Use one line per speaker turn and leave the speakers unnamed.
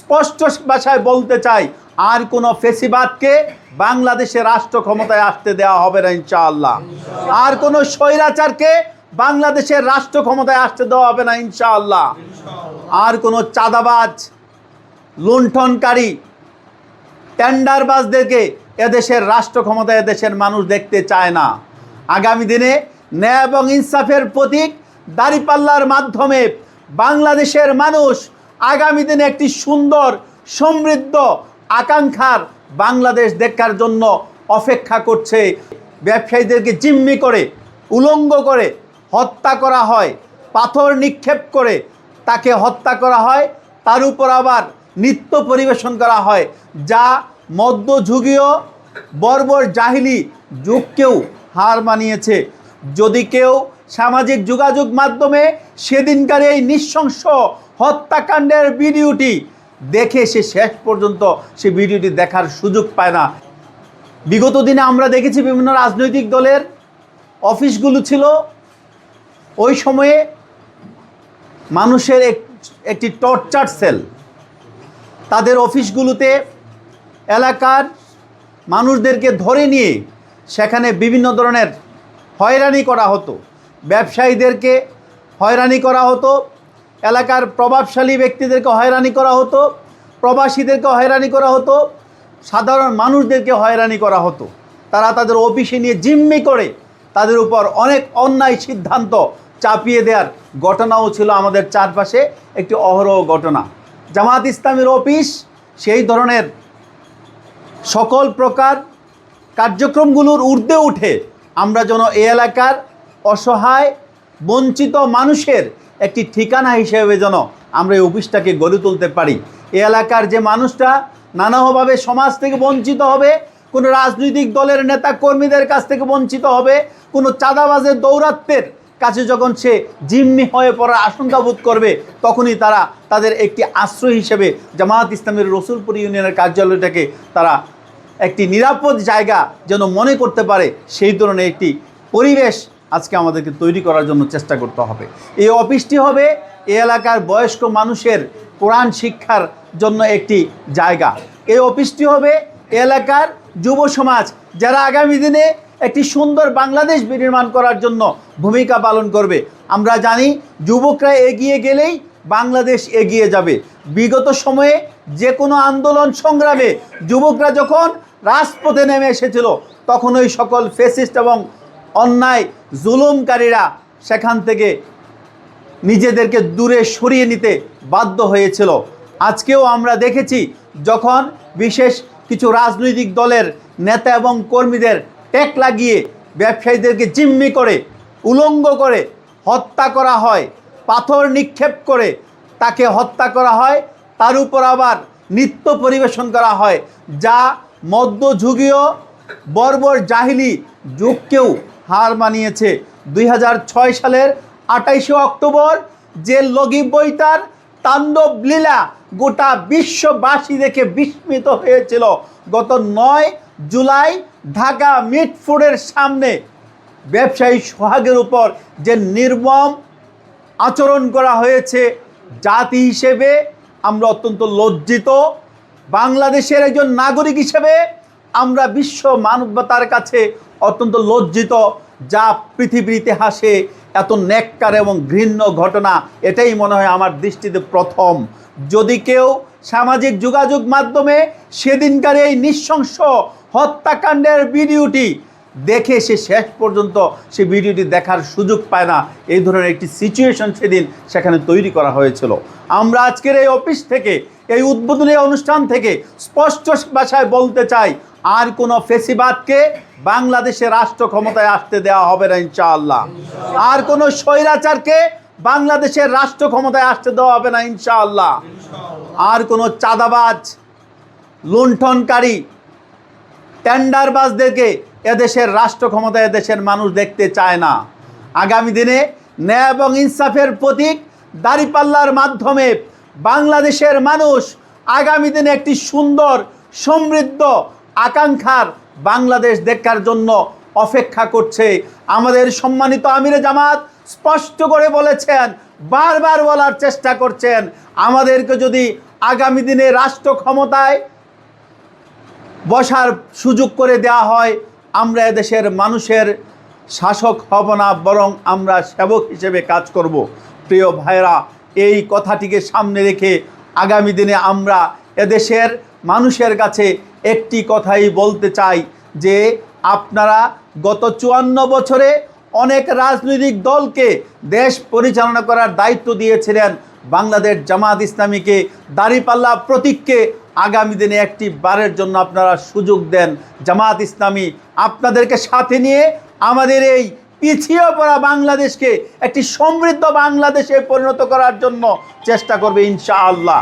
স্পষ্ট ভাষায় বলতে চাই, আর কোনো ফেসিবাদকে বাংলাদেশে রাষ্ট্র ক্ষমতায় আসতে দেওয়া হবে না, ইনশাআল্লাহ। আর কোনো স্বৈরাচারকে বাংলাদেশের রাষ্ট্র ক্ষমতায় আসতে দেওয়া হবে না, ইনশাআল্লাহ। আর কোনো চাঁদাবাজ, লুণ্ঠনকারী, টেন্ডারবাজদেরকে এদেশের রাষ্ট্র ক্ষমতায় এদেশের মানুষ দেখতে চায় না। আগামী দিনে ন্যায় এবং ইনসাফের প্রতীক দাঁড়িপাল্লার মাধ্যমে বাংলাদেশের মানুষ আগামী দিনে একটি সুন্দর, সমৃদ্ধ আকাঙ্ক্ষার বাংলাদেশ দেখার জন্য অপেক্ষা করছে। ব্যবসায়ীদেরকে জিম্মি করে, উলঙ্গ করে হত্যা করা হয়, পাথর নিক্ষেপ করে তাকে হত্যা করা হয়, তার উপর আবার নৃত্য পরিবেশন করা হয়, যা মধ্যযুগীয় বর্বর জাহিলি যুগকেও হার মানিয়েছে। যদি কেউ সামাজিক যোগাযোগ মাধ্যমে সেদিনকার এই নৃশংস হত্যাকাণ্ডের ভিডিওটি দেখে সে শেষ পর্যন্ত সে ভিডিওটি দেখার সুযোগ পায় না। বিগত দিনে আমরা দেখেছি বিভিন্ন রাজনৈতিক দলের অফিসগুলো ছিল। ওই সময়ে মানুষের এক- একটি টর্চার সেল। তাদের অফিসগুলোতে এলাকার মানুষদেরকে ধরে নিয়ে সেখানে বিভিন্ন ধরনের হয়রানি করা হতো। ব্যবসায়ীদেরকে হয়রানি করা হতো। এলাকার প্রভাবশালী ব্যক্তিদেরকে হয়রানি করা হতো, প্রবাসীদেরকে হয়রানি করা হতো, সাধারণ মানুষদেরকে হয়রানি করা হতো। তারা তাদের অফিসে নিয়ে জিম্মি করে তাদের উপর অনেক অন্যায় সিদ্ধান্ত চাপিয়ে দেওয়ার ঘটনাও ছিল আমাদের চারপাশে, একটি অহরহ ঘটনা। জামাত ইসলামের অফিস সেই ধরনের সকল প্রকার কার্যক্রমগুলোর ঊর্ধ্বে উঠে আমরা যেন এ এলাকার অসহায়, বঞ্চিত মানুষের একটি ঠিকানা হিসেবে যেন আমরা এই অফিসটাকে গড়ে তুলতে পারি। এ এলাকার যে মানুষটা নানাভাবে সমাজ থেকে বঞ্চিত হবে, কোনো রাজনৈতিক দলের নেতা কর্মীদের কাছ থেকে বঞ্চিত হবে, কোনো চাঁদাবাজের দৌরাত্মের কাছে যখন সে জিম্মি হয়ে পড়ার আশঙ্কা বোধ করবে, তখনই তারা তাদের একটি আশ্রয় হিসেবে জামায়াত ইসলামের রসুলপুর ইউনিয়নের কার্যালয়টাকে তারা একটি নিরাপদ জায়গা যেন মনে করতে পারে, সেই ধরনের একটি পরিবেশ আজকে আমাদেরকে তৈরি করার জন্য চেষ্টা করতে হবে। এই অফিসটি হবে এই এলাকার বয়স্ক মানুষের কোরআন শিক্ষার জন্য একটি জায়গা। এই অফিসটি হবে এলাকার যুব সমাজ যারা আগামী দিনে একটি সুন্দর বাংলাদেশ বিনির্মাণ করার জন্য ভূমিকা পালন করবে। আমরা জানি যুবকরা এগিয়ে গেলেই বাংলাদেশ এগিয়ে যাবে। বিগত সময়ে যে কোনো আন্দোলন সংগ্রামে যুবকরা যখন রাজপথে নেমে এসেছিল, তখন ওই সকল ফেসিস্ট এবং অন্যায় জুলুমকারীরা সেখান থেকে নিজেদেরকে দূরে সরিয়ে নিতে বাধ্য হয়েছিল। আজকেও আমরা দেখেছি যখন বিশেষ কিছু রাজনৈতিক দলের নেতা এবং কর্মীদের ট্যাক লাগিয়ে ব্যবসায়ীদেরকে জিম্মি করে, উলঙ্গ করে হত্যা করা হয়, পাথর নিক্ষেপ করে তাকে হত্যা করা হয়, তার উপর আবার নৃত্য পরিবেশন করা হয়, যা মধ্যযুগীয় বর্বর জাহিলি যুগকেও হার মানিয়েছে। দুই হাজার ছয় সালের আঠাইশে অক্টোবর যে লগি বইটার তাণ্ডব লীলা গোটা বিশ্ববাসী দেখে বিস্মিত হয়েছিল। গত নয় জুলাই ঢাকা মিটফুডের সামনে ব্যবসায়ী সোহাগের উপর যে নির্মম আচরণ করা হয়েছে, জাতি হিসেবে আমরা অত্যন্ত লজ্জিত। বাংলাদেশের একজন নাগরিক হিসেবে আমরা বিশ্ব মানবতার কাছে অত্যন্ত লজ্জিত যা পৃথিবীর ইতিহাসে এত ন্যাক্কার এবং ঘৃণ্য ঘটনা, এটাই মনে হয় আমার দৃষ্টিতে প্রথম। যদি কেউ সামাজিক যোগাযোগ মাধ্যমে সেদিনকার এই নৃশংস হত্যাকাণ্ডের ভিডিওটি দেখে সে শেষ পর্যন্ত সে ভিডিওটি দেখার সুযোগ পায় না, এই ধরনের একটি সিচুয়েশন সেদিন সেখানে তৈরি করা হয়েছিল। আমরা আজকের এই অফিস থেকে এই উদ্বোধনী অনুষ্ঠান থেকে স্পষ্ট ভাষায় বলতে চাই, আর কোনো ফেসিবাদকে বাংলাদেশে রাষ্ট্র ক্ষমতায় আসতে দেওয়া হবে না, ইনশাআল্লাহ। আর কোনো স্বৈরাচারকে বাংলাদেশের রাষ্ট্র ক্ষমতায় আসতে দেওয়া হবে না, ইনশাআল্লাহ। আর কোনো চাঁদাবাজ, লুণ্ঠনকারী, টেন্ডারবাজদেরকে এদেশের রাষ্ট্র ক্ষমতায় এদেশের মানুষ দেখতে চায় না। আগামী দিনে ন্যায় এবং ইনসাফের প্রতীক দাঁড়িপাল্লার মাধ্যমে বাংলাদেশের মানুষ আগামী দিনে একটি সুন্দর, সমৃদ্ধ আকাঙ্ক্ষার বাংলাদেশ দেখার জন্য অপেক্ষা করছে। আমাদের সম্মানিত আমিরে জামাত স্পষ্ট করে বলেছেন, বারবার বলার চেষ্টা করছেন, আমাদেরকে যদি আগামী দিনে রাষ্ট্র ক্ষমতায় বসার সুযোগ করে দেওয়া হয়, আমরা এদেশের মানুষের শাসক হব না, বরং আমরা সেবক হিসেবে কাজ করব। প্রিয় ভাইরা এই কথাটিকে সামনে রেখে আগামী দিনে আমরা এদেশের মানুষের কাছে একটি কথাই বলতে চাই যে আপনারা গত চুয়ান্ন বছরে অনেক রাজনৈতিক দলকে দেশ পরিচালনা করার দায়িত্ব দিয়েছিলেন বাংলাদেশ জামাত ইসলামীকে দাঁড়িপাল্লা প্রতীককে আগামী দিনে একটি বারের জন্য আপনারা সুযোগ দেন জামাত ইসলামী আপনাদেরকে সাথে নিয়ে আমাদের এই পিছিয়ে পড়া বাংলাদেশকে একটি সমৃদ্ধ বাংলাদেশে পরিণত করার জন্য চেষ্টা করবে ইনশাআল্লাহ।